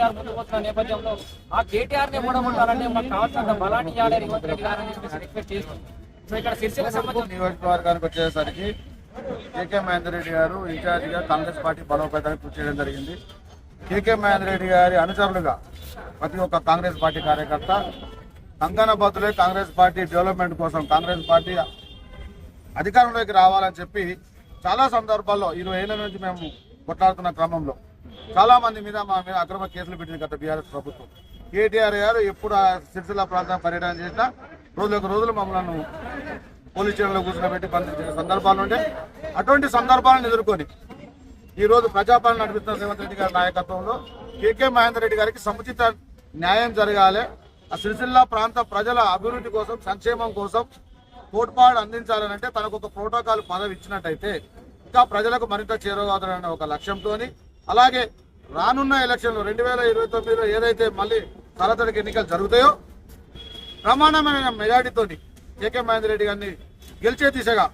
కేటీఆర్ ముందుకు వస్తున్న నేపథ్యంలో ఆ కేటీఆర్ని ఓడగొట్టాలంటే మనకు కావాల్సినంత బలాన్ని ఇవ్వాలి రేవంత్ రెడ్డి గారు అని చెప్పేసి రిక్వెస్ట్ చేస్తుంది సో ఇక్కడ సిరిసిల్ల సంబంధించి నియోజకవర్గానికి వచ్చేసరికి కేకే మహేందర్ రెడ్డి గారు ఇన్ఛార్జిగా కాంగ్రెస్ పార్టీ బలోపేతానికి కృషి చేయడం జరిగింది. కేకే మహేందర్ రెడ్డి గారి అనుచరులుగా ప్రతి ఒక్క కాంగ్రెస్ పార్టీ కార్యకర్త కంకణ బతులే కాంగ్రెస్ పార్టీ డెవలప్మెంట్ కోసం కాంగ్రెస్ పార్టీ అధికారంలోకి రావాలని చెప్పి చాలా సందర్భాల్లో ఇరవై ఏళ్ళ నుంచి మేము కొట్లాడుతున్న క్రమంలో చాలా మంది మీద మా మీద అక్రమ కేసులు పెట్టింది గత బీఆర్ఎస్ ప్రభుత్వం. కేటీఆర్ గారు ఎప్పుడు సిరిసిల్ల ప్రాంతం పర్యటన చేసినా రోజులకు రోజులు మమ్మల్ని పోలీస్ స్టేషన్లో కూర్చోబెట్టి బంధించిన సందర్భాలు ఉండే. అటువంటి సందర్భాలను ఎదుర్కొని ఈరోజు ప్రజాపాలన నడిపిస్తున్న రేవంత్ రెడ్డి గారి నాయకత్వంలో కేకే మహేందర్ రెడ్డి గారికి సముచిత న్యాయం జరగాలి. ఆ సిరిసిల్ల ప్రాంత ప్రజల అభివృద్ధి కోసం సంక్షేమం కోసం తోడ్పాటు అందించాలని అంటే తనకు ఒక ప్రోటోకాల్ పదవి ఇచ్చినట్టయితే ఇంకా ప్రజలకు మరింత చేరువవుతారనే ఒక లక్ష్యంతో అలాగే రానున్న ఎలక్షన్లు రెండు వేల ఇరవై తొమ్మిదిలో ఏదైతే మళ్ళీ తలతడికి ఎన్నికలు జరుగుతాయో ప్రమాణమైన మెజార్టీతోటి కేకే మహేందర్ రెడ్డి గారిని గెలిచే దిశగా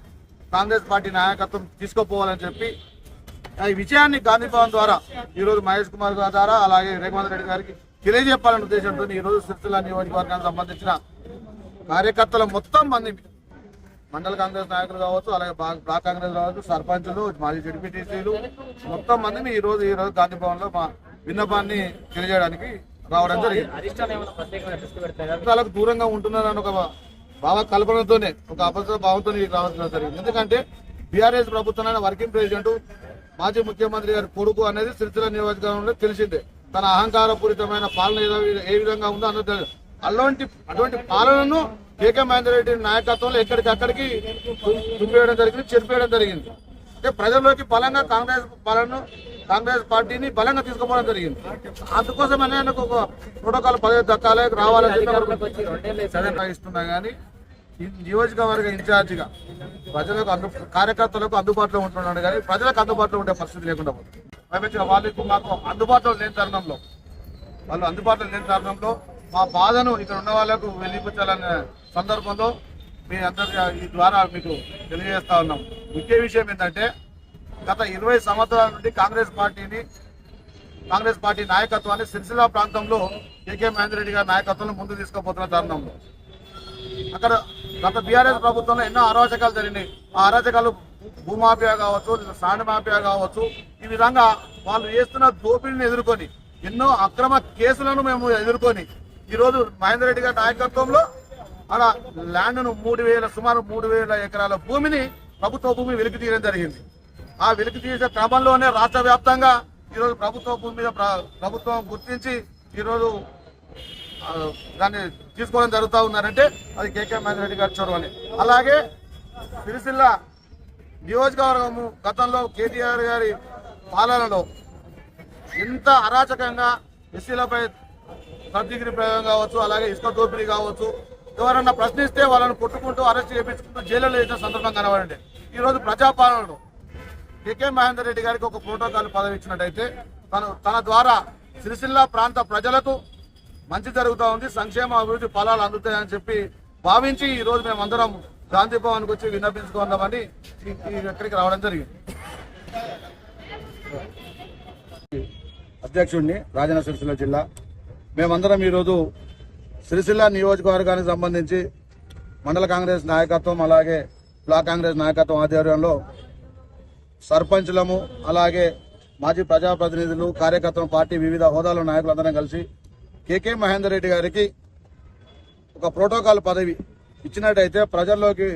కాంగ్రెస్ పార్టీ నాయకత్వం తీసుకోపోవాలని చెప్పి ఈ విజయాన్ని గాంధీ భవన్ ద్వారా ఈ రోజు మహేష్ కుమార్ గారి ద్వారా అలాగే రేఖమంత్ రెడ్డి గారికి తెలియజెప్పాలనే ఉద్దేశంతో ఈ రోజు సిరిసిల్ల నియోజకవర్గానికి సంబంధించిన కార్యకర్తల మొత్తం మంది మండల కాంగ్రెస్ నాయకులు కావచ్చు అలాగే బ్లాక్ కాంగ్రెస్ కావచ్చు సర్పంచులు మాజీ జడ్పీటీసీలు మొత్తం మందిని ఈ రోజు ఈ రోజు గాంధీ భవన్లో మా విన్నపాన్ని తెలియజేయడానికి రావడం జరిగింది. వాళ్ళకు దూరంగా ఉంటున్నారని ఒక భావ కల్పనతోనే ఒక అబద్ధ భావంతో రావాల్సిన జరిగింది. ఎందుకంటే బీఆర్ఎస్ ప్రభుత్వం వర్కింగ్ ప్రెసిడెంట్ మాజీ ముఖ్యమంత్రి గారి కొడుకు అనేది సిరిసిల్ల నియోజకవర్గంలో తెలిసిందే. తన అహంకారపూరితమైన పాలన ఏ విధంగా ఉందో అందరూ తెలుసు అలాంటి అటువంటి పాలనను కేకే మహేందర్ రెడ్డి నాయకత్వంలో ఎక్కడికక్కడికి తుంపేయడం జరిగింది చెరిపేయడం జరిగింది. అంటే ప్రజల్లోకి బలంగా కాంగ్రెస్ పాలనను కాంగ్రెస్ పార్టీని బలంగా తీసుకుపోవడం జరిగింది. అందుకోసమనే ఆయనకు ఒక ప్రోటోకాల్ పదవి దక్కాలి రావాలని ఇస్తున్నా కానీ నియోజకవర్గ ఇన్ఛార్జిగా ప్రజలకు అందు కార్యకర్తలకు అందుబాటులో ఉంటున్నాడు కానీ ప్రజలకు అందుబాటులో ఉండే పరిస్థితి లేకుండా పోతుంది. వాళ్ళకు మాకు అందుబాటులో లేని తరుణంలో వాళ్ళు అందుబాటులో లేని తరుణంలో మా బాధను ఇక్కడ ఉన్న వాళ్ళకు వెళ్ళిపించాలనే సందర్భంలో మీ అందరి ఈ ద్వారా మీకు తెలియజేస్తా ఉన్నాం. ముఖ్య విషయం ఏంటంటే గత ఇరవై సంవత్సరాల నుండి కాంగ్రెస్ పార్టీని కాంగ్రెస్ పార్టీ నాయకత్వాన్ని సిరిసిల్ల ప్రాంతంలో కేకే మహేందర్ రెడ్డి గారి నాయకత్వంలో ముందు తీసుకుపోతున్న తరుణంలో అక్కడ గత బీఆర్ఎస్ ప్రభుత్వంలో ఎన్నో అరాచకాలు జరిగినాయి. ఆ అరాచకాలు భూమాఫియా కావచ్చు సాండ్ మాఫియా కావచ్చు ఈ విధంగా వాళ్ళు చేస్తున్న దోపిడీని ఎదుర్కొని ఎన్నో అక్రమ కేసులను మేము ఎదుర్కొని ఈ రోజు మహేందర్ రెడ్డి గారి నాయకత్వంలో అలా ల్యాండ్ను మూడు వేల సుమారు మూడు వేల ఎకరాల భూమిని ప్రభుత్వ భూమి వెలికి తీయడం జరిగింది. ఆ వెలికి తీసే క్రమంలోనే రాష్ట్ర వ్యాప్తంగా ఈరోజు ప్రభుత్వ భూమి మీద ప్రభుత్వం గుర్తించి ఈరోజు దాన్ని తీసుకోవడం జరుగుతూ ఉన్నారంటే అది కేకే మహేందర్ రెడ్డి గారి చొరవని. అలాగే సిరిసిల్ల నియోజకవర్గము గతంలో కేటీఆర్ గారి పాలనలో ఎంత అరాచకంగా ఎస్సీలపై థర్డ్ ప్రయోగం కావచ్చు అలాగే ఇసుక దోపిడీ కావచ్చు ఎవరన్నా ప్రశ్నిస్తే వాళ్ళని కొట్టుకుంటూ అరెస్ట్ చేయించుకుంటూ జైల్లో వేసిన సందర్భం కనబడండి. ఈ రోజు కెకే మహేందర్ రెడ్డి గారికి ఒక ప్రోటోకాల్ పదవి ఇచ్చినట్టయితే తను తన ద్వారా సిరిసిల్ల ప్రాంత ప్రజలకు మంచి జరుగుతూ ఉంది సంక్షేమ అభివృద్ధి ఫలాలు అందుతాయని చెప్పి భావించి ఈరోజు మేమందరం గాంధీ భవన్కి వచ్చి విన్నపించుకుందామని ఈ- ఇక్కడికి రావడం జరిగింది. అధ్యక్షుడిని రాజన్న సిరిసిల్ల జిల్లా మేమందరం ఈరోజు సిరిసిల్ల నియోజకవర్గానికి సంబంధించి మండల కాంగ్రెస్ నాయకత్వం అలాగే బ్లాక్ కాంగ్రెస్ నాయకత్వం ఆధ్వర్యంలో సర్పంచులము అలాగే మాజీ ప్రజాప్రతినిధులు కార్యకర్తలు పార్టీ వివిధ హోదాల నాయకులందరం కలిసి కేకే మహేందర్ రెడ్డి గారికి ఒక ప్రోటోకాల్ పదవి ఇచ్చినట్టయితే ప్రజల్లోకి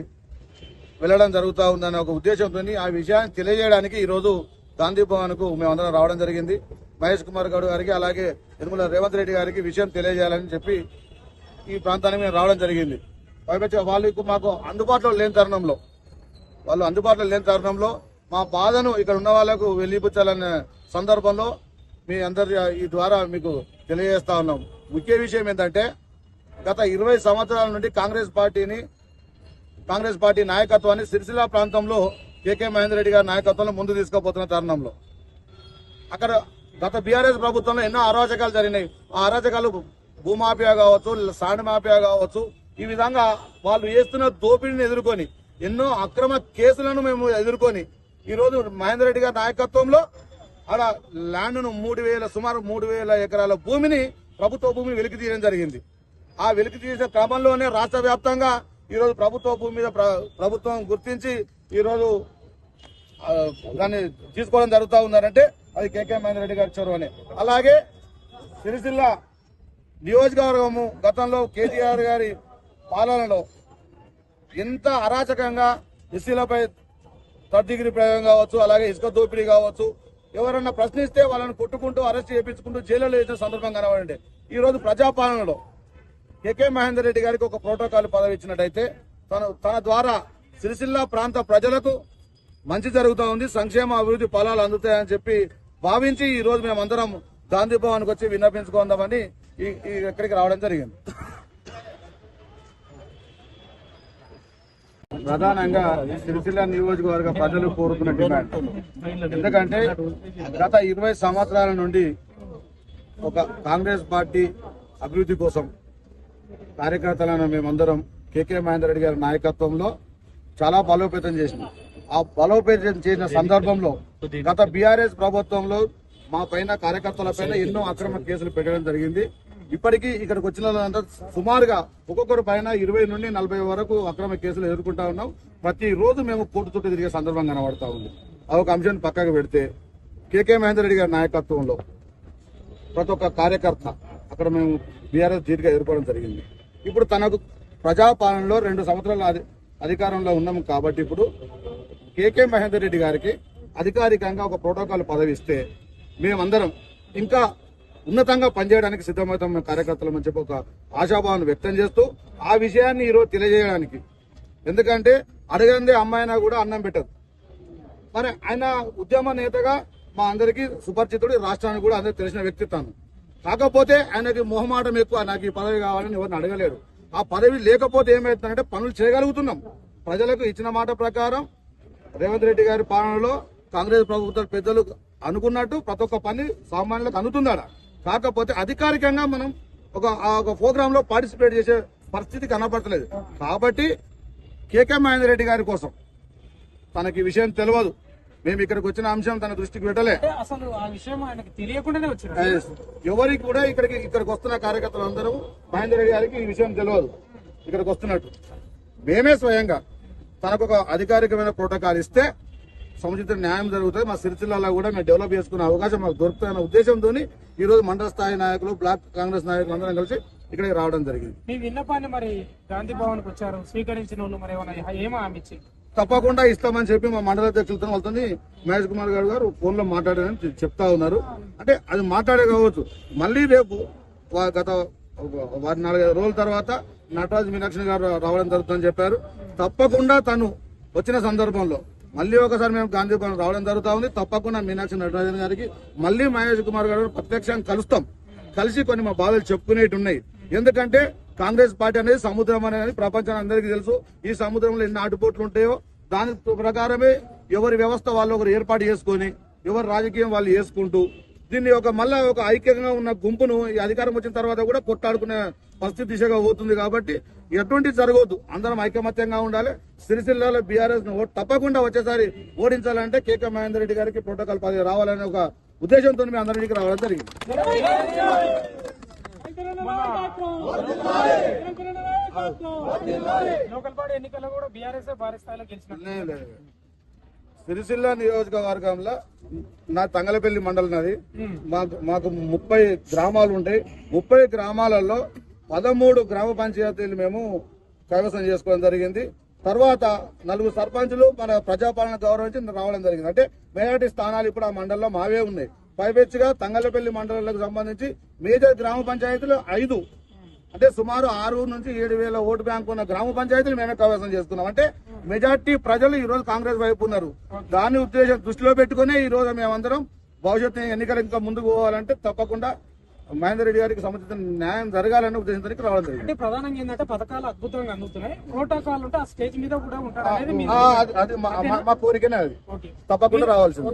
వెళ్ళడం జరుగుతూ ఉందనే ఒక ఉద్దేశంతో ఆ విషయాన్ని తెలియజేయడానికి ఈరోజు గాంధీ భవన్కు మేమందరం రావడం జరిగింది. మహేష్ కుమార్ గౌడ్ గారికి అలాగే యనుమల రేవంత్ రెడ్డి గారికి విషయం తెలియజేయాలని చెప్పి ఈ ప్రాంతానికి మేము రావడం జరిగింది. పైపచ్చ వాళ్ళకు మాకు అందుబాటులో లేని తరుణంలో వాళ్ళు అందుబాటులో లేని తరుణంలో మా బాధను ఇక్కడ ఉన్న వాళ్ళకు వెళ్ళిపుచ్చాలనే సందర్భంలో మీ అందరి ఈ ద్వారా మీకు తెలియజేస్తా ఉన్నాం. ముఖ్య విషయం ఏంటంటే గత ఇరవై సంవత్సరాల నుండి కాంగ్రెస్ పార్టీని కాంగ్రెస్ పార్టీ నాయకత్వాన్ని సిరిసిల్ల ప్రాంతంలో కేకే మహేందర్ రెడ్డి గారి నాయకత్వంలో ముందు తీసుకుపోతున్న తరుణంలో. అక్కడ గత బీఆర్ఎస్ ప్రభుత్వంలో ఎన్నో అరాచకాలు జరిగినాయి. ఆ అరాచకాలు భూమాఫియా కావచ్చు సాండ్ మాఫియా కావచ్చు ఈ విధంగా వాళ్ళు చేస్తున్న దోపిడీని ఎదుర్కొని ఎన్నో అక్రమ కేసులను మేము ఎదుర్కొని ఈరోజు మహేందర్ రెడ్డి గారి నాయకత్వంలో అలా ల్యాండ్ను మూడు వేల సుమారు మూడు వేల ఎకరాల భూమిని ప్రభుత్వ భూమిని వెలికి తీయడం జరిగింది. ఆ వెలికి తీసిన క్రమంలోనే రాష్ట్ర వ్యాప్తంగా ఈరోజు ప్రభుత్వ భూమి మీద ప్ర- ప్రభుత్వం గుర్తించి ఈరోజు దాన్ని తీసుకోవడం జరుగుతూ ఉన్నారంటే అది కేకే మహేందర్ రెడ్డి గారి చొరవనే అలాగే సిరిసిల్ల నియోజకవర్గము గతంలో కేటీఆర్ గారి పాలనలో ఎంత అరాచకంగా ఎస్సీలపై థర్డ్ డిగ్రీ ప్రయోగం కావచ్చు అలాగే ఇసుక దోపిడీ కావచ్చు ఎవరన్నా ప్రశ్నిస్తే వాళ్ళని కొట్టుకుంటూ అరెస్ట్ చేయించుకుంటూ జైల్లో వేసిన సందర్భం కనబడండి ఈ రోజు ప్రజాపాలనలో కేకే మహేందర్ రెడ్డి గారికి ఒక ప్రోటోకాల్ పదవి ఇచ్చినట్టయితే తన తన ద్వారా సిరిసిల్ల ప్రాంత ప్రజలకు మంచి జరుగుతూ ఉంది సంక్షేమ అభివృద్ధి ఫలాలు అందుతాయని చెప్పి భావించి ఈ రోజు మేమందరం గాంధీ భవన్కి వచ్చి విన్నపించుకుందామని ఇక్కడికి రావడం జరిగింది. ప్రధానంగా సిరిసిల్ల నియోజకవర్గ ప్రజలు కోరుతున్న డిమాండ్. ఎందుకంటే గత ఇరవై సంవత్సరాల నుండి ఒక కాంగ్రెస్ పార్టీ అభివృద్ధి కోసం కార్యకర్తలను మేమందరం కేకే మహేందర్ రెడ్డి గారి నాయకత్వంలో చాలా బలోపేతం చేసినాం. ఆ బలోపేతం చేసిన సందర్భంలో గత బీఆర్ఎస్ ప్రభుత్వంలో మా పైన కార్యకర్తల పైన ఎన్నో అక్రమ కేసులు పెట్టడం జరిగింది. ఇప్పటికీ ఇక్కడికి వచ్చిన సుమారుగా ఒక్కొక్కరి పైన ఇరవై నుండి నలభై వరకు అక్రమ కేసులు ఎదుర్కొంటా ఉన్నాం. ప్రతి రోజు మేము కోర్టు చుట్టూ తిరిగే సందర్భం కనబడతా ఉంది. ఆ ఒక అంశం పక్కకు పెడితే కేకే మహేందర్ రెడ్డి గారి నాయకత్వంలో ప్రతి ఒక్క కార్యకర్త అక్కడ మేము బీఆర్ఎస్ ధీటుగా ఎదుర్కోవడం జరిగింది. ఇప్పుడు తనకు ప్రజాపాలనలో రెండు సంవత్సరాల అధి- అధికారంలో ఉన్నాము కాబట్టి ఇప్పుడు కేకే మహేందర్ రెడ్డి గారికి అధికారికంగా ఒక ప్రోటోకాల్ పదవి ఇస్తే మేమందరం ఇంకా ఉన్నతంగా పనిచేయడానికి సిద్ధమవుతాం కార్యకర్తలు అని చెప్పి ఒక ఆశాభావం వ్యక్తం చేస్తూ ఆ విషయాన్ని ఈరోజు తెలియజేయడానికి. ఎందుకంటే అడగందే అమ్మాయినా కూడా అన్నం పెట్టదు. మరి ఆయన ఉద్యమ నేతగా మా అందరికీ సుపరిచితుడు రాష్ట్రానికి కూడా అందరికి తెలిసిన వ్యక్తిత్వం కాకపోతే ఆయనకి మొహమాటం ఎక్కువ నాకు ఈ పదవి కావాలని ఎవరిని అడగలేడు ఆ పదవి లేకపోతే ఏమవుతుందంటే పనులు చేయగలుగుతున్నాం. ప్రజలకు ఇచ్చిన మాట ప్రకారం రేవంత్ రెడ్డి గారి పాలనలో కాంగ్రెస్ ప్రభుత్వ పెద్దలు అనుకున్నట్టు ప్రతి ఒక్క పని సామాన్యులకు అందుతుందాడ కాకపోతే అధికారికంగా మనం ఒక ఆ ఒక ప్రోగ్రామ్లో పార్టిసిపేట్ చేసే పరిస్థితి కనపడతలేదు. కాబట్టి కేకే మహేందర్ రెడ్డి గారి కోసం తనకి విషయం తెలియదు మేము ఇక్కడికి వచ్చిన అంశం తన దృష్టికి పెట్టలే. అసలు ఆ విషయం ఆయనకు తెలియకుండానే వచ్చారు ఎవరికి కూడా ఇక్కడికి ఇక్కడికి వస్తున్న కార్యకర్తలు అందరూ మహేందర్ రెడ్డి గారికి ఈ విషయం తెలియదు ఇక్కడికి వస్తున్నట్టు. మేమే స్వయంగా తనకు ఒక అధికారికమైన ప్రోటోకాల్ ఇస్తే సముచిత న్యాయం జరుగుతుంది. మా సిరిసిల్లలో కూడా మేము డెవలప్ చేసుకునే అవకాశం మాకు దొరుకుతుందన్న ఉద్దేశంతో ఈ రోజు మండల స్థాయి నాయకులు బ్లాక్ కాంగ్రెస్ నాయకులు అందరం కలిసి ఇక్కడికి రావడం జరిగింది. మీ విన్నపాన్ని మరి గాంధీ భవన్ వచ్చారు. స్వీకరించిన మరి ఏమో తప్పకుండా ఇస్తామని చెప్పి మా మండల అధ్యక్షులతో వాళ్ళతో మహేష్ కుమార్ గారు గారు ఫోన్లో మాట్లాడారని చెప్తా ఉన్నారు. అంటే అది మాట్లాడే కావచ్చు. మళ్ళీ రేపు గత వారి నాలుగైదు రోజుల తర్వాత నటరాజ్ మీనాక్షి గారు రావడం జరుగుతుందని చెప్పారు. తప్పకుండా తను వచ్చిన సందర్భంలో మళ్ళీ ఒకసారి మేము గాంధీ భవన్ రావడం జరుగుతా ఉంది. తప్పకుండా మీనాక్షి నటరాజన్ గారికి మళ్ళీ మహేష్ కుమార్ గారు ప్రత్యక్షంగా కలుస్తాం. కలిసి కొన్ని మా బాధలు చెప్పుకునేవి ఉన్నాయి. ఎందుకంటే కాంగ్రెస్ పార్టీ అనేది సముద్రం అనేది ప్రపంచానికి అందరికీ తెలుసు. ఈ సముద్రంలో ఎన్ని ఆటుపోట్లు ఉంటాయో దాని ప్రకారమే ఎవరి వ్యవస్థ వాళ్ళు ఒకరు ఏర్పాటు చేసుకొని ఎవరి రాజకీయం వాళ్ళు చేసుకుంటూ దీన్ని ఒక మళ్ళా ఒక ఐక్యంగా ఉన్న గుంపును ఈ అధికారం వచ్చిన తర్వాత కూడా కొట్టాడుకునే పరిస్థితి దిశగా పోతుంది కాబట్టి ఎటువంటి జరగవద్దు. అందరం ఐకమత్యంగా ఉండాలి. సిరిసిల్లాలో బీఆర్ఎస్ను తప్పకుండా వచ్చేసారి ఓడించాలంటే కేకే మహేందర్ రెడ్డి గారికి ప్రోటోకాల్ పదవి రావాలనే ఒక ఉద్దేశంతో మేము అందరికి రావడం జరిగింది. లోకల్ బాడీ ఎన్నికల్లో కూడా బీఆర్ఎస్ భారీ స్థాయిలో గెలిచినట్టు. లే, లే, లే. సిరిసిల్ల నియోజకవర్గంలో నా తంగలపల్లి మండలం నాది మాకు మాకు ముప్పై గ్రామాలు ఉంటాయి. ముప్పై గ్రామాలలో పదమూడు గ్రామ పంచాయతీలు మేము కైవసం చేసుకోవడం జరిగింది. తర్వాత నలుగురు సర్పంచులు మన ప్రజాపాలన గౌరవించి రావడం జరిగింది. అంటే మేజార్టీ స్థానాలు ఇప్పుడు ఆ మండలంలో మావే ఉన్నాయి. పైపెచ్చిగా తంగలపల్లి మండలాలకు సంబంధించి మేజర్ గ్రామ పంచాయతీలు ఐదు. అంటే సుమారు ఆరు నుంచి ఏడు వేల ఓటు బ్యాంక్ ఉన్న గ్రామ పంచాయతీలు మేమే కైవసం చేసుకున్నాం అంటే మెజార్టీ ప్రజలు ఈ రోజు కాంగ్రెస్ వైపు ఉన్నారు. దాని ఉద్దేశం దృష్టిలో పెట్టుకునే ఈ రోజు మేమందరం భవిష్యత్తు ఎన్నికలు ఇంకా ముందుకు పోవాలంటే తప్పకుండా మహేందర్ రెడ్డి గారికి సముచిత న్యాయం జరగాలనే ఉద్దేశంతో రావడం జరిగింది. అంటే ప్రధానంగా ఏంటంటే పథకాలు అద్భుతంగా అందుతున్నాయి. ప్రోటోకాల్ ఉంటే ఆ స్టేజ్ మీద కూడా ఉంటారు. అది- మా- కోరికనే అది. తప్పకుండా రావాల్సింది.